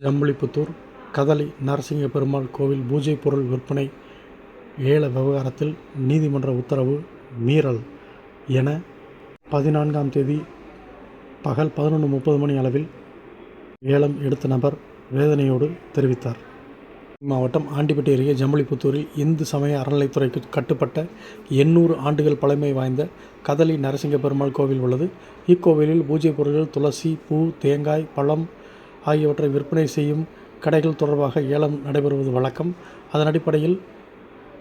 ஜம்பளிப்புத்தூர் கதலி நரசிங்க பெருமாள் கோவில் பூஜை பொருள் விற்பனை ஏல விவகாரத்தில் நீதிமன்ற உத்தரவு மீறல் என பதினான்காம் தேதி பகல் பதினொன்று முப்பது மணி அளவில் ஏலம் எடுத்த நபர் வேதனையோடு தெரிவித்தார். மாவட்டம் ஆண்டிப்பட்டி அருகே ஜம்பளிப்புத்தூரில் இந்து சமய அறநிலைத்துறைக்கு கட்டுப்பட்ட எண்ணூறு ஆண்டுகள் பழமை வாய்ந்த கதலி நரசிங்க பெருமாள் கோவில் உள்ளது. இக்கோவிலில் பூஜை பொருட்கள் துளசி பூ தேங்காய் பழம் ஆகியவற்றை விற்பனை செய்யும் கடைகள் தொடர்பாக ஏலம் நடைபெறுவது வழக்கம். அதன் அடிப்படையில்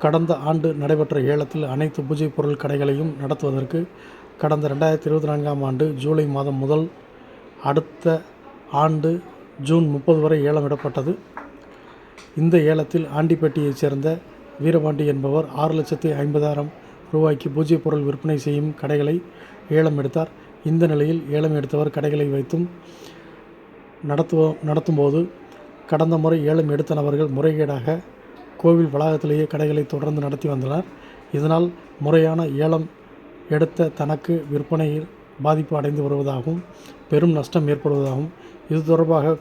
கடந்த ஆண்டு நடைபெற்ற ஏலத்தில் அனைத்து பூஜை பொருள் கடைகளையும் நடத்துவதற்கு கடந்த ரெண்டாயிரத்தி இருபத்தி நான்காம் ஆண்டு ஜூலை மாதம் முதல் அடுத்த ஆண்டு ஜூன் முப்பது வரை ஏலம் விடப்பட்டது இந்த ஏலத்தில் ஆண்டிப்பட்டியைச் சேர்ந்த வீரபாண்டி என்பவர் ஆறு லட்சத்தி ஐம்பதாயிரம் ரூபாய்க்கு பூஜை பொருள் விற்பனை செய்யும் கடைகளை ஏலம் எடுத்தார். இந்த நிலையில் ஏலம் எடுத்தவர் கடைகளை வைத்தும் நடத்துவோம் நடத்தும்போது கடந்த முறை ஏலம் எடுத்த நபர்கள் முறைகேடாக கோவில் வளாகத்திலேயே கடைகளை தொடர்ந்து நடத்தி வந்தனர். இதனால் முறையான ஏலம் எடுத்த தனக்கு விற்பனையில் பாதிப்பு அடைந்து வருவதாகவும் பெரும் நஷ்டம் ஏற்படுவதாகவும் இது தொடர்பாக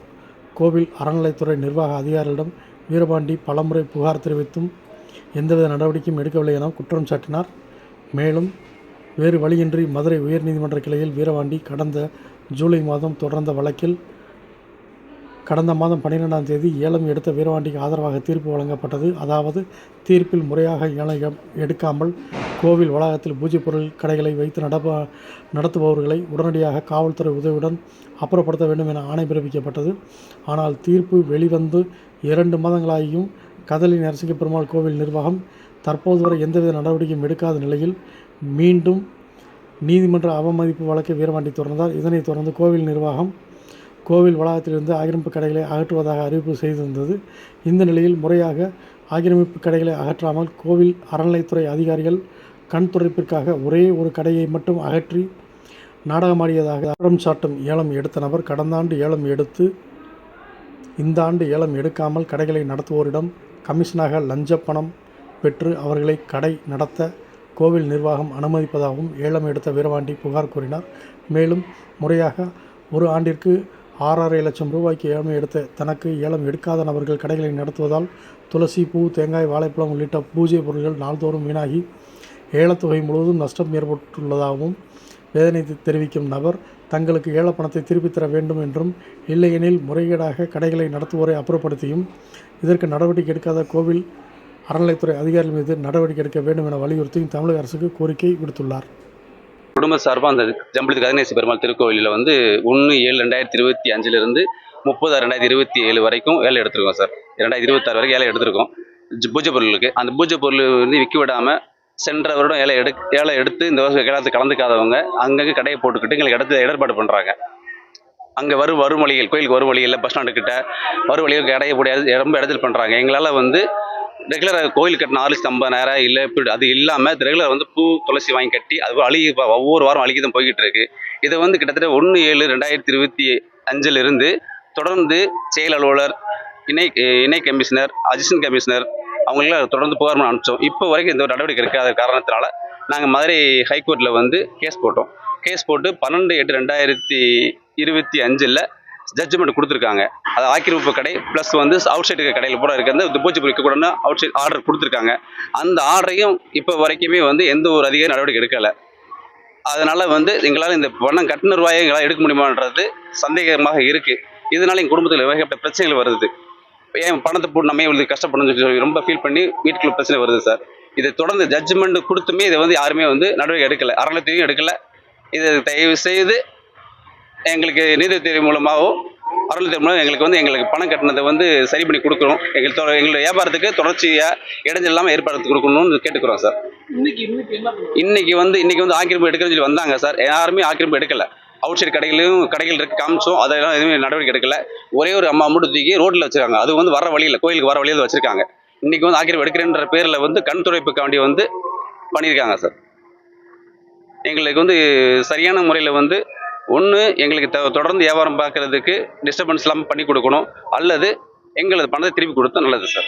கோவில் அறநிலைத்துறை நிர்வாக அதிகாரிகளிடம் வீரபாண்டி பலமுறை புகார் தெரிவித்தும் எந்தவித நடவடிக்கையும் எடுக்கவில்லை என குற்றம் சாட்டினார். மேலும் வேறு வழியின்றி மதுரை உயர்நீதிமன்ற கிளையில் வீரபாண்டி கடந்த ஜூலை மாதம் தொடர்ந்த வழக்கில் கடந்த மாதம் பன்னிரெண்டாம் தேதி ஏலம் எடுத்த வீரவாண்டிக்கு ஆதரவாக தீர்ப்பு வழங்கப்பட்டது. அதாவது தீர்ப்பில் முறையாக ஏலம் எடுக்காமல் கோவில் வளாகத்தில் பூஜை பொருள் கடைகளை வைத்து நடப்ப நடத்துபவர்களை உடனடியாக காவல்துறை உதவியுடன் அப்புறப்படுத்த வேண்டும் என ஆணை பிறப்பிக்கப்பட்டது. ஆனால் தீர்ப்பு வெளிவந்து இரண்டு மாதங்களாகியும் கதலி நரசிங்க பெருமாள் கோவில் நிர்வாகம் தற்போது வரை எந்தவித நடவடிக்கையும் எடுக்காத நிலையில் மீண்டும் நீதிமன்ற அவமதிப்பு வழக்கை வீரவாண்டி தொடர்ந்தார். இதனைத் தொடர்ந்து கோவில் நிர்வாகம் கோவில் வளாகத்திலிருந்து ஆக்கிரமிப்பு கடைகளை அகற்றுவதாக அறிவிப்பு செய்திருந்தது. இந்த நிலையில் முறையாக ஆக்கிரமிப்பு கடைகளை அகற்றாமல் கோவில் அறநிலைத்துறை அதிகாரிகள் கண் துடைப்பிற்காக ஒரே ஒரு கடையை மட்டும் அகற்றி நாடகமாடியதாக குற்றம் சாட்டும் ஏலம் எடுத்த நபர் கடந்த ஆண்டு ஏலம் எடுத்து இந்த ஆண்டு ஏலம் எடுக்காமல் கடைகளை நடத்துவோரிடம் கமிஷனாக லஞ்ச பணம் பெற்று அவர்களை கடை நடத்த கோவில் நிர்வாகம் அனுமதிப்பதாகவும் ஏலம் எடுத்த வீரபாண்டி புகார் கூறினார். மேலும் முறையாக ஒரு ஆண்டிற்கு ஆறரை லட்சம் ரூபாய்க்கு ஏலம் எடுத்த தனக்கு ஏலம் எடுக்காத நபர்கள் கடைகளை நடத்துவதால் துளசி பூ தேங்காய் வாழைப்பழம் உள்ளிட்ட பூஜை பொருட்கள் நாள்தோறும் வீணாகி ஏலத்தொகை முழுவதும் நஷ்டம் ஏற்பட்டுள்ளதாகவும் வேதனை தெரிவிக்கும் நபர் தங்களுக்கு ஏலப்பணத்தை திருப்பித் தர வேண்டும் என்றும் இல்லையெனில் முறைகேடாக கடைகளை நடத்துவோரை அப்புறப்படுத்தியும் இதற்கு நடவடிக்கை எடுக்காத கோவில் அறநிலைத்துறை அதிகாரிகள் மீது நடவடிக்கை எடுக்க வேண்டும் என வலியுறுத்தியும் தமிழக அரசுக்கு கோரிக்கை விடுத்துள்ளார். குடும்ப சார்பாக அந்த ஜம்பளி கதினேச பெருமாள் திருக்கோயிலில் வந்து ஒன்று ஏழு ரெண்டாயிரத்தி இருபத்தி அஞ்சுலேருந்து முப்பது ரெண்டாயிரத்தி இருபத்தி ஏழு வரைக்கும் வேலை எடுத்திருக்கோம் சார் ரெண்டாயிரத்தி இருபத்தாறு வரைக்கும் வேலை எடுத்திருக்கோம் ஜ- பூஜை பொருளுக்கு அந்த பூஜை பொருள் வந்து விற்க விடாமல் சென்ற வருடம் ஏழை எடு ஏழை எடுத்து இந்த வருஷம் ஏலத்தில் கலந்துக்காதவங்க அங்கங்கே கடையை போட்டுக்கிட்டு எங்களுக்கு இடத்துல இடர்பாடு பண்ணுறாங்க அங்கே வரும் வரும் வழிகள் கோயிலுக்கு வரும் வழியில் பஸ் ஸ்டாண்டு கிட்ட வரும் வழியில் கடையை போட்டு ரொம்ப இடத்துல பண்ணுறாங்க எங்களால் வந்து ரெகுலராக கோயில் கட்டின ஆளுக்கு ஐம்பதாயிரம் இல்லை இப்படி அது இல்லாமல் ரெகுலர் வந்து பூ துளசி வாங்கி கட்டி அது அழுகி ஒவ்வொரு வாரம் அழுகி தான் போய்கிட்டு இருக்கு. இதை வந்து கிட்டத்தட்ட ஒன்று ஏழு ரெண்டாயிரத்தி இருபத்தி அஞ்சில் இருந்து தொடர்ந்து செயல் அலுவலர் இணை இணை கமிஷனர் அசிஸ்டன்ட் கமிஷனர் அவங்களெல்லாம் தொடர்ந்து புகார் அனுப்பிச்சோம். இப்போ வரைக்கும் எந்த ஒரு நடவடிக்கை இருக்காத காரணத்தினால நாங்கள் மதுரை ஹைகோர்ட்டில் வந்து கேஸ் போட்டோம். கேஸ் போட்டு பன்னெண்டு எட்டு ரெண்டாயிரத்தி இருபத்தி அஞ்சில் ஜட்ஜ்மெண்ட் கொடுத்துருக்காங்க. அது ஆக்கிரமிப்பு கடை ப்ளஸ் வந்து அவுட் சைடு கடையில் பூரா இருக்கிறது. அந்த பூச்சி விற்கக்கூடாதுன்னு அவுட் சைட் ஆர்டர் கொடுத்துருக்காங்க. அந்த ஆர்டரையும் இப்போ வரைக்குமே வந்து எந்த ஒரு அதிகாரி நடவடிக்கை எடுக்கலை. அதனால் வந்து எங்களால் இந்த பணம் கட்டின ரூபாயை எங்களால் எடுக்க முடியுமான்றது சந்தேகமாக இருக்குது இதனால் எங்கள் குடும்பத்தில் ஏகப்பட்ட பிரச்சனைகள் வருது. ஏன் பணத்தை போட்டு நம்ம ஏன் கஷ்டப்படணும்னு சொல்லி ரொம்ப ஃபீல் பண்ணி வீட்டுக்குள்ள பிரச்சனை வருது சார். இதை தொடர்ந்து ஜட்ஜ்மெண்ட் கொடுத்துமே இதை வந்து யாருமே வந்து நடவடிக்கை எடுக்கலை. அறநிலையத்தையும் எடுக்கலை. இதை தயவு செய்து எங்களுக்கு நீதித்துறை மூலமாகவும் அறநிலையத்துறை மூலம் எங்களுக்கு வந்து எங்களுக்கு பணம் கட்டினதை வந்து சரி பண்ணி கொடுக்கணும். எங்களுக்கு எங்களுடைய வியாபாரத்துக்கு தொடர்ச்சியாக இடைஞ்சல் இல்லாமல் ஏற்படுத்தி கொடுக்கணும்னு கேட்டுக்கிறோம் சார். இன்னைக்கு வந்து இன்னைக்கு வந்து ஆக்கிரமிப்பு எடுக்கிறேன்னு சொல்லி வந்தாங்க சார். யாருமே ஆக்கிரமிப்பு எடுக்கல. அவுட் சைடு கடைகளையும் கடைகள் இருக்கு காமிச்சோம். அதெல்லாம் எதுவுமே நடவடிக்கை எடுக்கல. ஒரே ஒரு அம்மா மட்டும் தூக்கி ரோட்ல வச்சிருக்காங்க. அது வந்து வர வழியில் கோயிலுக்கு வர வழியில் வச்சிருக்காங்க. இன்னைக்கு வந்து ஆக்கிரமிப்பு எடுக்கிறேன்ற பேர்ல வந்து கண் துடைப்புக்காண்டி வந்து பண்ணியிருக்காங்க சார். எங்களுக்கு வந்து சரியான முறையில் வந்து ஒன்று எங்களுக்கு த- தொடர்ந்து வியாபாரம் பார்க்கறதுக்கு டிஸ்டர்பன்ஸ் இல்லாமல் பண்ணி கொடுக்கணும். அல்லது எங்களது பணத்தை திருப்பி கொடுத்தா நல்லது சார்.